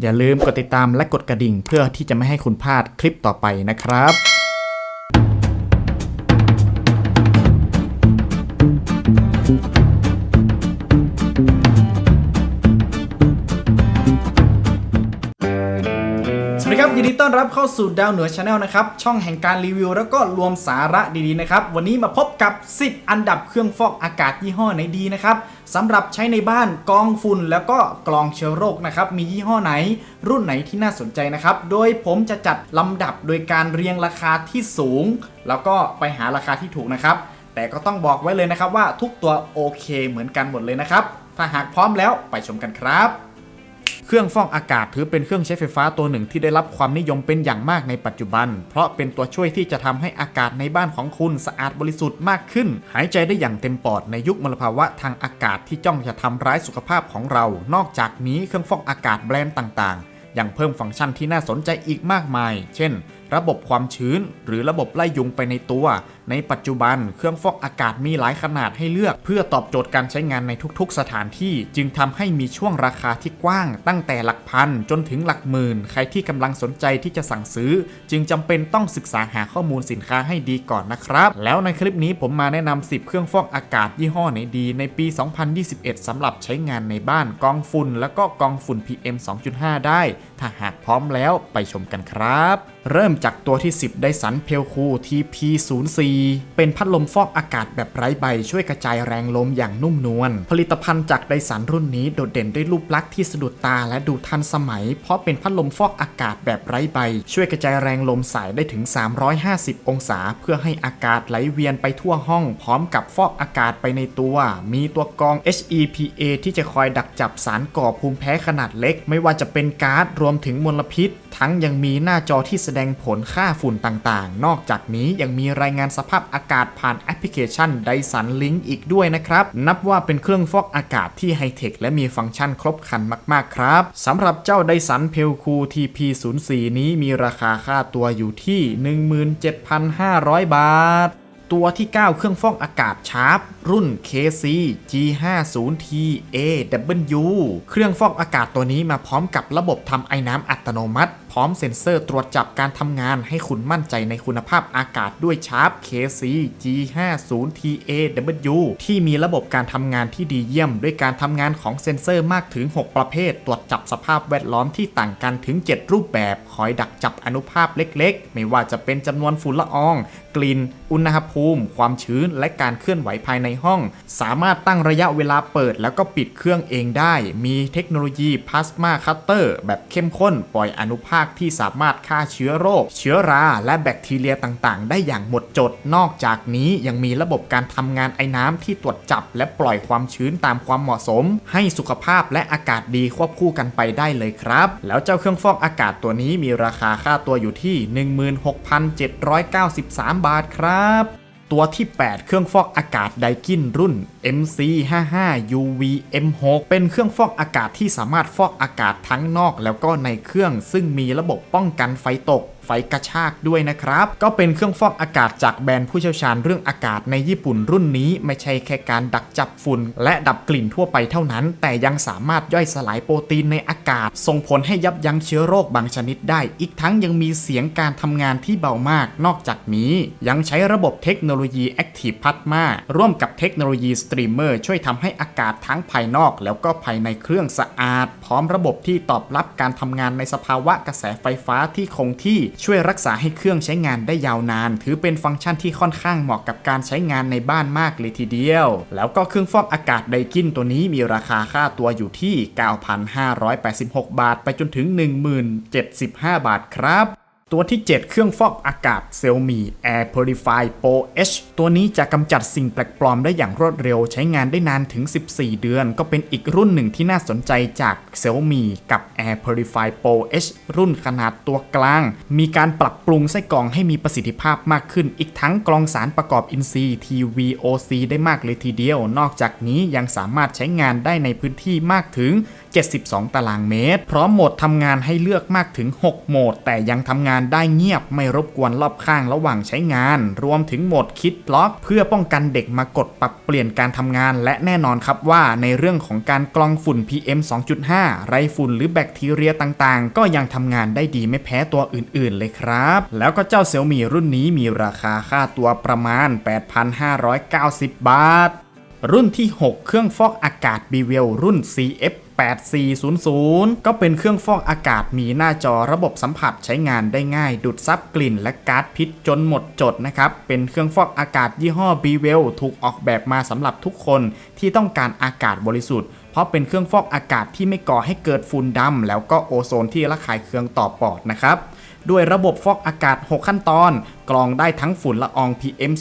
อย่าลืมกดติดตามและกดกระดิ่งเพื่อที่จะไม่ให้คุณพลาดคลิปต่อไปนะครับ อนรับเข้าสู่ดาวเหนือชาแนลนะครับ ช่องแห่งการรีวิวแล้วก็รวมสาระดีๆนะครับ วันนี้มาพบกับ 10 อันดับเครื่องฟอกอากาศยี่ห้อไหนดีนะครับสำหรับใช้ในบ้านกรองฝุ่นแล้วก็กรองเชื้อโรคนะครับ มียี่ห้อไหน รุ่นไหนที่น่าสนใจนะครับ โดยผมจะจัดลำดับโดยการเรียงราคาที่สูง แล้วก็ไปหาราคาที่ถูกนะครับ แต่ก็ต้องบอกไว้เลยนะครับว่าทุกตัวโอเคเหมือนกันหมดเลยนะครับ ถ้าหากพร้อมแล้วไปชมกันครับ เครื่องฟอกอากาศถือเป็นเครื่องใช้ไฟฟ้าตัวหนึ่งที่ได้รับความนิยมเป็นอย่างมากในปัจจุบัน เพราะเป็นตัวช่วยที่จะทำให้อากาศในบ้านของคุณสะอาดบริสุทธิ์มากขึ้น หายใจได้อย่างเต็มปอดในยุคมลภาวะทางอากาศที่จ้องจะทำร้ายสุขภาพของเรา นอกจากนี้เครื่องฟอกอากาศแบรนด์ต่างๆ ยังเพิ่มฟังก์ชันที่น่าสนใจอีกมากมาย เช่น ระบบความชื้น หรือระบบไล่ยุงไปในตัว ในปัจจุบันเครื่องฟอกอากาศมีหลายขนาดให้เลือก เพื่อตอบโจทย์การใช้งานในทุกๆ สถานที่ จึงทำให้มีช่วงราคาที่กว้าง ตั้งแต่หลักพันจนถึงหลักหมื่น ใครที่กำลังสนใจที่จะสั่งซื้อ จึงจำเป็นต้องศึกษาหาข้อมูลสินค้าให้ดีก่อนนะครับ แล้วในคลิปนี้ผมมาแนะนำ10 เครื่องฟอกอากาศยี่ห้อไหนดีในปี 2021สำหรับใช้งานในบ้านกองฝุ่น แล้วก็กองฝุ่น PM 2.5 ได้ ถ้าหากพร้อมแล้วไปชมกันครับเริ่มจากตัวที่ 10 ไดสันเพลคู TP04 เป็นพัดลมฟอกอากาศแบบไร้ใบช่วยกระจายแรงลมอย่างนุ่มนวล ผลิตภัณฑ์จากไดสันรุ่นนี้โดดเด่นด้วยรูปลักษณ์ที่สะดุดตาและดูทันสมัย เพราะเป็นพัดลมฟอกอากาศแบบไร้ใบ ช่วยกระจายแรงลมสายได้ถึง 350 องศา เพื่อให้อากาศไหลเวียนไปทั่วห้อง พร้อมกับฟอกอากาศไปในตัว มีตัวกรอง HEPA ที่จะคอยดักจับสารก่อภูมิแพ้ขนาดเล็ก ไม่ว่าจะเป็นก๊าซรวมถึงมลพิษ ทั้งยังมีหน้าจอที่แสดงผลค่าฝุ่นต่างๆ นอกจากนี้ยังมีรายงานสภาพอากาศผ่านแอปพลิเคชัน Dyson Link อีกด้วยนะครับ นับว่าเป็นเครื่องฟอกอากาศที่ไฮเทคและมีฟังก์ชันครบครันมากๆครับสำหรับเจ้า Dyson p e l c o TP04 นี้มีราคาค่าตัวอยู่ที่ 17,500 บาท ตัวที่ 9 เครื่องฟอกอากาศชาร์ปรุ่น KC G50TAW เครื่องฟอกอากาศตัวนี้มาพร้อมกับระบบทำไอ้น้ำอัตโนมัติ พร้อมเซ็นเซอร์ตรวจจับการทำงานให้คุณมั่นใจในคุณภาพอากาศด้วยชาร์ป KC G50TAW ที่มีระบบการทำงานที่ดีเยี่ยม ด้วยการทำงานของเซ็นเซอร์มากถึง 6 ประเภท ตรวจจับสภาพแวดล้อมที่ต่างกันถึง 7 รูปแบบ คอยดักจับอนุภาพเล็กๆ ไม่ว่าจะเป็นจำนวนฝุ่นละออง กลิ่น อุณหภูมิ ความชื้น และการเคลื่อนไหวภายในห้อง สามารถตั้งระยะเวลาเปิดแล้วก็ปิดเครื่องเองได้ มีเทคโนโลยีพลาสมาคัตเตอร์แบบเข้มข้น ปล่อยอนุภาคที่สามารถฆ่าเชื้อโรค เชื้อราและแบคทีเรียต่างๆ ได้อย่างหมดจด นอกจากนี้ยังมีระบบการทำงานไอ้น้ำที่ตรวจจับ และปล่อยความชื้นตามความเหมาะสม ให้สุขภาพและอากาศดีควบคู่กันไปได้เลยครับ แล้วเจ้าเครื่องฟอกอากาศตัวนี้มีราคาค่าตัวอยู่ที่ 16,793 บาทครับ ตัวที่ 8 เครื่องฟอกอากาศไดกินรุ่น MC55 UV M6 เป็นเครื่องฟอกอากาศที่สามารถฟอกอากาศทั้งนอกแล้วก็ในเครื่อง ซึ่งมีระบบป้องกันไฟตก ฟกระชากด้วยนะครับ ก็เป็นเครื่องฟอกอากาศจากแบรนด์ผู้เชี่ยวชาญเรื่องอากาศในญี่ปุ่นรุ่นนี้ไม่ใช่แค่การดักจับฝุ่น และดับกลิ่นทั่วไปเท่านั้น แต่ยังสามารถย่อยสลายโปรตีนในอากาศ ส่งผลให้ยับยั้งเชื้อโรคบางชนิดได้ อีกทั้งยังมีเสียงการทำงานที่เบามาก นอกจากนี้ ยังใช้ระบบเทคโนโลยี Active Plasma ร่วมกับเทคโนโลยี Streamer ช่วยทำให้อากาศทั้งภายนอก แล้วก็ภายในเครื่องสะอาด พร้อมระบบที่ตอบรับการทำงานในสภาวะกระแสไฟฟ้าที่คงที่ช่วยรักษาให้เครื่องใช้งานได้ยาวนาน ถือเป็นฟังก์ชันที่ค่อนข้างเหมาะกับการใช้งานในบ้านมากเลยทีเดียว แล้วก็เครื่องฟอกอากาศไดกินตัวนี้มีราคาค่าตัวอยู่ที่ 9,586 บาท ไปจนถึง 10,75 บาทครับ ตัวที่ 7 เครื่องฟอกอากาศ Xiaomi Air Purify Pro H ตัวนี้จะกำจัดสิ่งแปลกปลอมได้อย่างรวดเร็ว ใช้งานได้นานถึง 14 เดือน ก็เป็นอีกรุ่นหนึ่งที่น่าสนใจจาก Xiaomi กับ Air Purify Pro H รุ่นขนาดตัวกลาง มีการปรับปรุงไส้กรองให้มีประสิทธิภาพมากขึ้น อีกทั้งกรองสารประกอบอินทรีย์ TVOC ได้มากเลยทีเดียว นอกจากนี้ยังสามารถใช้งานได้ในพื้นที่มากถึง 72 ตารางเมตร พร้อมโหมดทำงานให้เลือกมากถึง 6 โหมด แต่ยังทำงานได้เงียบไม่รบกวนรอบข้างระหว่างใช้งาน รวมถึงโหมดคิดล็อก เพื่อป้องกันเด็กมากดปรับเปลี่ยนการทำงาน และแน่นอนครับว่าในเรื่องของการกรองฝุ่น PM 2.5 ไรฝุ่นหรือแบคทีเรียต่างๆ ก็ยังทำงานได้ดีไม่แพ้ตัวอื่นๆ เลยครับ แล้วก็เจ้าเซี่ยมี่รุ่นนี้มีราคาค่าตัวประมาณ 8,590 บาทรุ่นที่ 6 เครื่องฟอกอากาศ b w e l รุ่น CF 8400 ก็เป็นเครื่องฟอกอากาศมีหน้าจอระบบสัมผัสใช้งานได้ง่าย ดูดซับกลิ่นและก๊าซพิษจนหมดจดนะครับ เป็นเครื่องฟอกอากาศยี่ห้อ b w e l ถูกออกแบบมาสำหรับทุกคนที่ต้องการอากาศบริสุทธิ์เพราะเป็นเครื่องฟอกอากาศที่ไม่ก่อให้เกิดฝุ่นดำแล้วก็โอโซนที่ระคายเคืองต่อปอดนะครับด้วยระบบฟอกอากาศ 6 ขั้นตอน กรองได้ทั้งฝุ่นละออง PM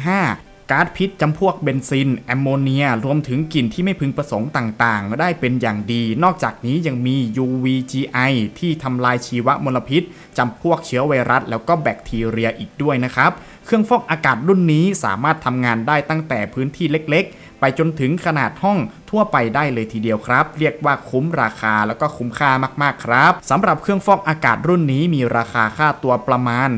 2.5 ก๊าซพิษจำพวกเบนซิน แอมโมเนีย รวมถึงกลิ่นที่ไม่พึงประสงค์ต่างๆได้เป็นอย่างดี นอกจากนี้ยังมี UVGI ที่ทำลายชีวมลพิษจำพวกเชื้อไวรัส แล้วก็แบคทีเรียอีกด้วยนะครับ เครื่องฟอกอากาศรุ่นนี้สามารถทำงานได้ตั้งแต่พื้นที่เล็กๆ ไปจนถึงขนาดห้องทั่วไปได้เลยทีเดียวครับ เรียกว่าคุ้มราคาแล้วก็คุ้มค่ามากๆครับสำหรับเครื่องฟอกอากาศรุ่นนี้มีราคาค่าตัวประมาณ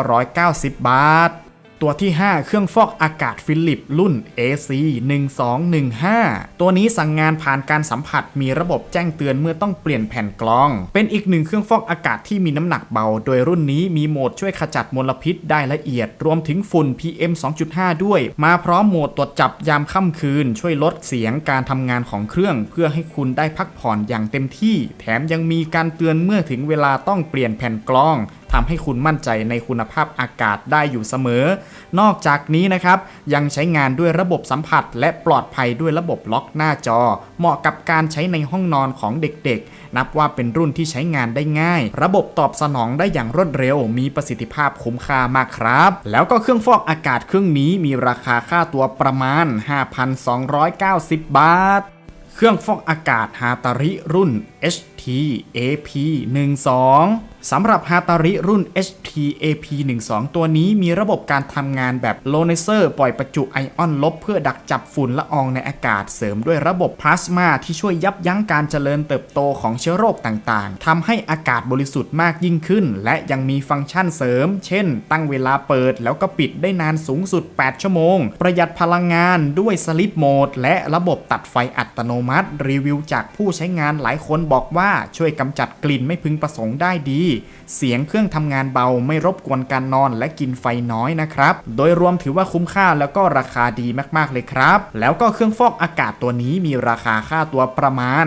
8,990 บาท ตัวที่ 5 เครื่องฟอกอากาศฟิลิปรุ่น AC 1215 ตัวนี้สั่งงานผ่านการสัมผัสมีระบบแจ้งเตือนเมื่อต้องเปลี่ยนแผ่นกรอง เป็นอีกหนึ่งเครื่องฟอกอากาศที่มีน้ำหนักเบา โดยรุ่นนี้มีโหมดช่วยขจัดมลพิษได้ละเอียด รวมถึงฝุ่น PM 2.5 ด้วย มาพร้อมโหมดตรวจจับยามค่ำคืน ช่วยลดเสียงการทำงานของเครื่อง เพื่อให้คุณได้พักผ่อนอย่างเต็มที่ แถมยังมีการเตือนเมื่อถึงเวลาต้องเปลี่ยนแผ่นกรอง ทำให้คุณมั่นใจในคุณภาพอากาศได้อยู่เสมอ นอกจากนี้นะครับยังใช้งานด้วยระบบสัมผัส และปลอดภัยด้วยระบบล็อกหน้าจอ เหมาะกับการใช้ในห้องนอนของเด็กๆ นับว่าเป็นรุ่นที่ใช้งานได้ง่าย ระบบตอบสนองได้อย่างรวดเร็ว มีประสิทธิภาพคุ้มค่ามากครับ แล้วก็เครื่องฟอกอากาศเครื่องนี้มีราคาค่าตัวประมาณ 5,290 บาทเครื่องฟอกอากาศฮาตาริรุ่น HT AP 12สำหรับฮาตาริรุ่น HT AP 12 ตัวนี้มีระบบการทำงานแบบโลเนเซอร์ปล่อยประจุไอออนลบ เพื่อดักจับฝุ่นละอองในอากาศเสริมด้วยระบบพลาสมาที่ช่วยยับยั้งการเจริญเติบโตของเชื้อโรคต่างๆ ทำให้อากาศบริสุทธิ์มากยิ่งขึ้น และยังมีฟังก์ชันเสริม เช่น ตั้งเวลาเปิดแล้วก็ปิดได้นานสูงสุด 8 ชั่วโมง ประหยัดพลังงานด้วยสลิปโหมดและระบบตัดไฟอัตโนมัติ รีวิวจากผู้ใช้งานหลายคนบอกว่าช่วยกำจัดกลิ่นไม่พึงประสงค์ได้ดีเสียงเครื่องทำงานเบาไม่รบกวนการนอนและกินไฟน้อยนะครับ โดยรวมถือว่าคุ้มค่าแล้วก็ราคาดีมากๆเลยครับ แล้วก็เครื่องฟอกอากาศตัวนี้มีราคาค่าตัวประมาณ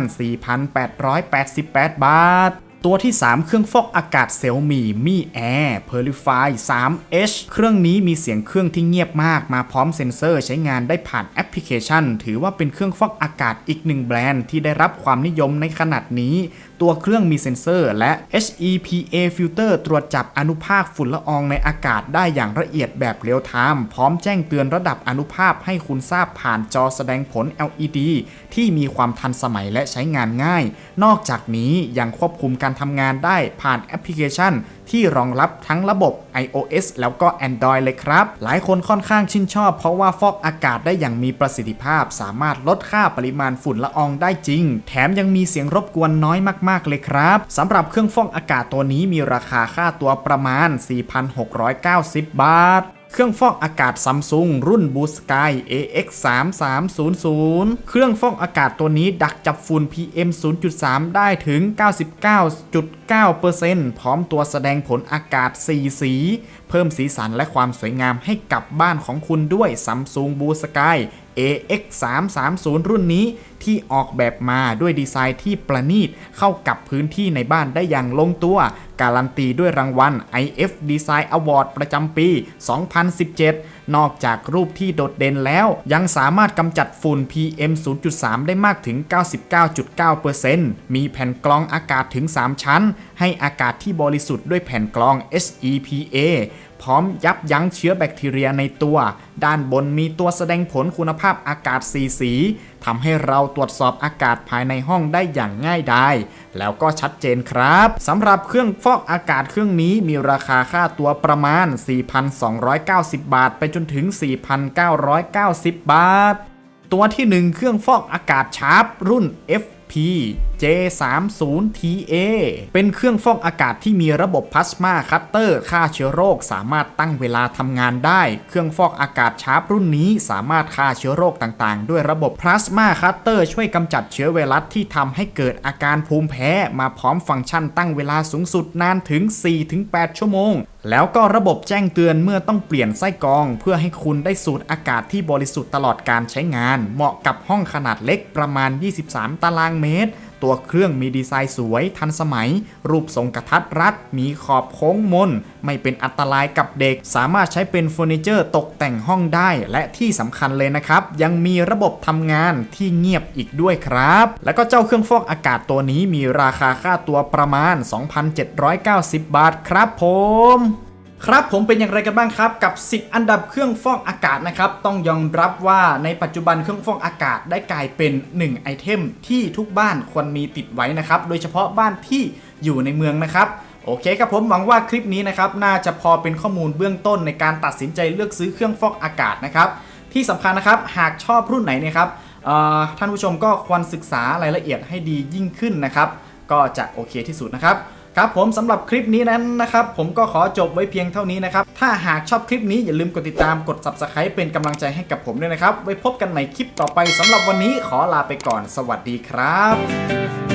4,888 บาทตัวที่ 3 เครื่องฟอกอากาศเซลมีมีแอร์เพอร์ลิฟาย 3H เครื่องนี้มีเสียงเครื่องที่เงียบมากมาพร้อมเซ็นเซอร์ใช้งานได้ผ่านแอปพลิเคชัน ถือว่าเป็นเครื่องฟอกอากาศอีกหนึ่งแบรนด์ที่ได้รับความนิยมในขนาดนี้ ตัวเครื่องมีเซ็นเซอร์ และ HEPA ฟิลเตอร์ตรวจจับอนุภาคฝุ่นละอองในอากาศได้อย่างละเอียดแบบเรียลไทม์พร้อมแจ้งเตือนระดับอนุภาคให้คุณทราบผ่านจอแสดงผล LED ที่มีความทันสมัยและใช้งานง่าย นอกจากนี้ยังควบคุมการทำงานได้ผ่านแอปพลิเคชันที่รองรับทั้งระบบ iOS แล้วก็ Android เลยครับ หลายคนค่อนข้างชื่นชอบ เพราะว่าฟอกอากาศได้อย่างมีประสิทธิภาพ สามารถลดค่าปริมาณฝุ่นละอองได้จริง แถมยังมีเสียงรบกวนน้อยมากๆ เลยครับสำหรับเครื่องฟอกอากาศตัวนี้มีราคาค่าตัวประมาณ 4,690 บาท เครื่องฟอกอากาศซัมซุงรุ่น Blue Sky AX 3 3 0 0เครื่องฟอกอากาศตัวนี้ดักจับฝุ่น PM 0.3 ได้ถึง 99.9%พร้อมตัวแสดงผลอากาศ 4 สี เพิ่มสีสันและความสวยงามให้กับบ้านของคุณด้วย Samsung Blue Sky AX 3 3 0 รุ่นนี้ที่ออกแบบมาด้วยดีไซน์ที่ประณีตเข้ากับพื้นที่ในบ้านได้อย่างลงตัว การันตีด้วยรางวัล IF Design Award ประจำปี 2017 นอกจากรูปที่โดดเด่นแล้ว ยังสามารถกำจัดฝุ่น PM 0.3 ได้มากถึง 99.9%มีแผ่นกรองอากาศถึง 3 ชั้น ให้อากาศที่บริสุทธิ์ด้วยแผ่นกรอง HEPA พร้อมยับยั้งเชื้อแบคทีเรียในตัว ด้านบนมีตัวแสดงผลคุณภาพอากาศสีสีทำให้เราตรวจสอบอากาศภายในห้องได้อย่างง่ายดาย แล้วก็ชัดเจนครับสำหรับเครื่องฟอกอากาศเครื่องนี้มีราคาค่าตัวประมาณ 4,290 บาท ไปจนถึง 4,990 บาท ตัวที่ 1 เครื่องฟอกอากาศชาร์ปรุ่น F PJ30TA เป็นเครื่องฟอกอากาศที่มีระบบพลาสมาคัตเตอร์ฆ่าเชื้อโรค สามารถตั้งเวลาทำงานได้ เครื่องฟอกอากาศชาร์ปรุ่นนี้สามารถฆ่าเชื้อโรคต่างๆ ด้วยระบบพลาสมาคัตเตอร์ช่วยกำจัดเชื้อไวรัสที่ทำให้เกิดอาการภูมิแพ้ มาพร้อมฟังก์ชันตั้งเวลาสูงสุดนานถึง 4-8 ชั่วโมงแล้วก็ระบบแจ้งเตือนเมื่อต้องเปลี่ยนไส้กรอง เพื่อให้คุณได้สูดอากาศที่บริสุทธิ์ตลอดการใช้งาน เหมาะกับห้องขนาดเล็กประมาณ 23 ตารางเมตร ตัวเครื่องมีดีไซน์สวยทันสมัย รูปทรงกระทัดรัด มีขอบโค้งมน ไม่เป็นอันตรายกับเด็ก สามารถใช้เป็นเฟอร์นิเจอร์ตกแต่งห้องได้ และที่สำคัญเลยนะครับ ยังมีระบบทำงานที่เงียบอีกด้วยครับ แล้วก็เจ้าเครื่องฟอกอากาศตัวนี้มีราคาค่าตัวประมาณ 2,790 บาทครับผม ครับผมเป็นอย่างไรกันบ้างครับกับ 10 อันดับเครื่องฟอกอากาศนะครับ ต้องยอมรับว่าในปัจจุบันเครื่องฟอกอากาศได้กลายเป็น 1 ไอเทมที่ทุกบ้านควรมีติดไว้นะครับ โดยเฉพาะบ้านที่อยู่ในเมืองนะครับ โอเคครับผมหวังว่าคลิปนี้นะครับ น่าจะพอเป็นข้อมูลเบื้องต้นในการตัดสินใจเลือกซื้อเครื่องฟอกอากาศนะครับ ที่สำคัญนะครับหากชอบรุ่นไหนนะครับท่านผู้ชมก็ควรศึกษารายละเอียดให้ดียิ่งขึ้นนะครับ ก็จะโอเคที่สุดนะครับ ครับผมสำหรับคลิปนี้นั้นนะครับ ผมก็ขอจบไว้เพียงเท่านี้นะครับ ถ้าหากชอบคลิปนี้อย่าลืมกดติดตามกด subscribe เป็นกำลังใจให้กับผมด้วยนะครับ ไว้พบกันใหม่คลิปต่อไปสำหรับวันนี้ขอลาไปก่อน สวัสดีครับ